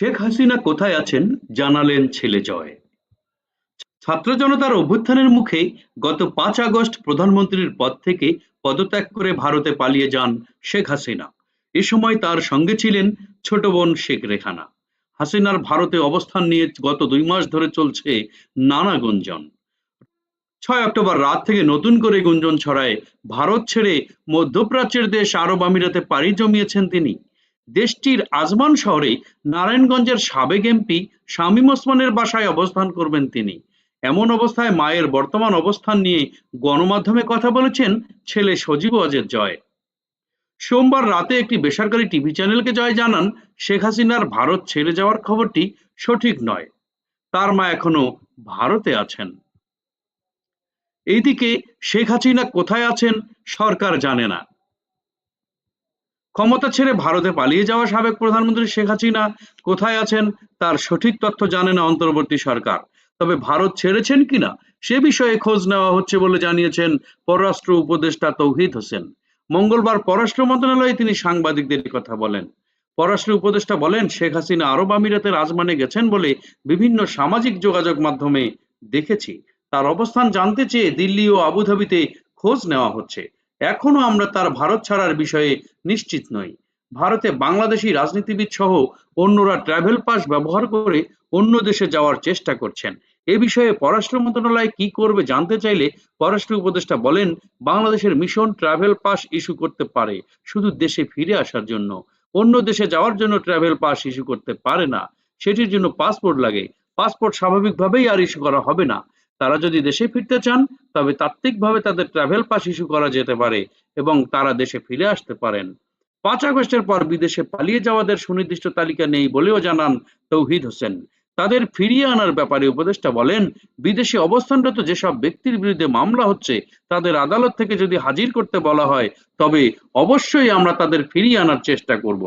শেখ হাসিনা কোথায় আছেন জানালেন ছেলে জয়। ছাত্র জনতার অভ্যুত্থানের মুখে গত পাঁচ আগস্ট প্রধানমন্ত্রীর পদ থেকে পদত্যাগ করে ভারতে পালিয়ে যান শেখ হাসিনা। এ সময় তার সঙ্গে ছিলেন ছোট বোন শেখ রেখানা হাসিনার ভারতে অবস্থান নিয়ে গত দুই মাস ধরে চলছে নানা গুঞ্জন। ছয় অক্টোবর রাত থেকে নতুন করে গুঞ্জন ছড়ায়, ভারত ছেড়ে মধ্যপ্রাচ্যের দেশ আরব আমিরাতে পাড়ি জমিয়েছেন তিনি। দেশটির আজমান শহরে নারায়ণগঞ্জের সাবেক এমপি শামীম ওসমানের বাসায় অবস্থান করবেন তিনি। এমন অবস্থায় মায়ের বর্তমান অবস্থান নিয়ে গণমাধ্যমে কথা বলেছেন ছেলে সজীব অজের জয়। সোমবার রাতে একটি বেসরকারি টিভি চ্যানেলকে জয় জানান শেখ হাসিনার ভারত ছেড়ে যাওয়ার খবরটি সঠিক নয়। তার মা এখনও ভারতে আছেন। এইদিকে শেখ হাসিনা কোথায় আছেন সরকার জানে না। ক্ষমতা ছেড়ে ভারতে পালিয়ে যাওয়া সাবেক প্রধানমন্ত্রী শেখ হাসিনা কোথায় আছেন তার সঠিক তথ্য জানে না অন্তর্বর্তী সরকার। তবে ভারত ছেড়েছেন কিনা সে বিষয়ে খোঁজ নেওয়া হচ্ছে বলে জানিয়েছেন পররাষ্ট্র উপদেষ্টা তৌহিদ হোসেন। মঙ্গলবার পররাষ্ট্র মন্ত্রণালয়ে তিনি সাংবাদিকদের কথা বলেন। পররাষ্ট্র উপদেষ্টা বলেন, শেখ হাসিনা আরব আমিরাতের আজমানে গেছেন বলে বিভিন্ন সামাজিক যোগাযোগ মাধ্যমে দেখেছি। তার অবস্থান জানতে চেয়ে দিল্লি ও আবুধাবিতে খোঁজ নেওয়া হচ্ছে। এখনও আমরা তার ভারত ছাড়ার বিষয়ে নিশ্চিত নই। ভারতে বাংলাদেশি রাজনীতিবিদ সহ অন্যরা ট্রাভেল পাস ব্যবহার করে অন্য দেশে যাওয়ার চেষ্টা করছেন। এ বিষয়ে পররাষ্ট্র মন্ত্রণালয় কি করবে জানতে চাইলে পররাষ্ট্র উপদেষ্টা বলেন, বাংলাদেশের মিশন ট্রাভেল পাস ইস্যু করতে পারে, শুধু দেশে ফিরে আসার জন্য। অন্য দেশে যাওয়ার জন্য ট্রাভেল পাস ইস্যু করতে পারে না। সেটির জন্য পাসপোর্ট লাগে। পাসপোর্ট স্বাভাবিকভাবেই আর ইস্যু করা হবে না। তারা যদি দেশে ফিরতে চান, তবে তাত্ত্বিকভাবে তাদের ট্রাভেল পাস ইস্যু করা যেতে পারে এবং তারা দেশে ফিরে আসতে পারেন। পাঁচ আগস্টের পর বিদেশে পালিয়ে যাওয়াদের সুনির্দিষ্ট তালিকা নেই বলেও জানান তৌহিদ হোসেন। তাদের ফিরিয়ে আনার ব্যাপারে উপদেষ্টা বলেন, বিদেশে অবস্থানরত যেসব ব্যক্তির বিরুদ্ধে মামলা হচ্ছে, তাদের আদালত থেকে যদি হাজির করতে বলা হয়, তবে অবশ্যই আমরা তাদের ফিরিয়ে আনার চেষ্টা করব।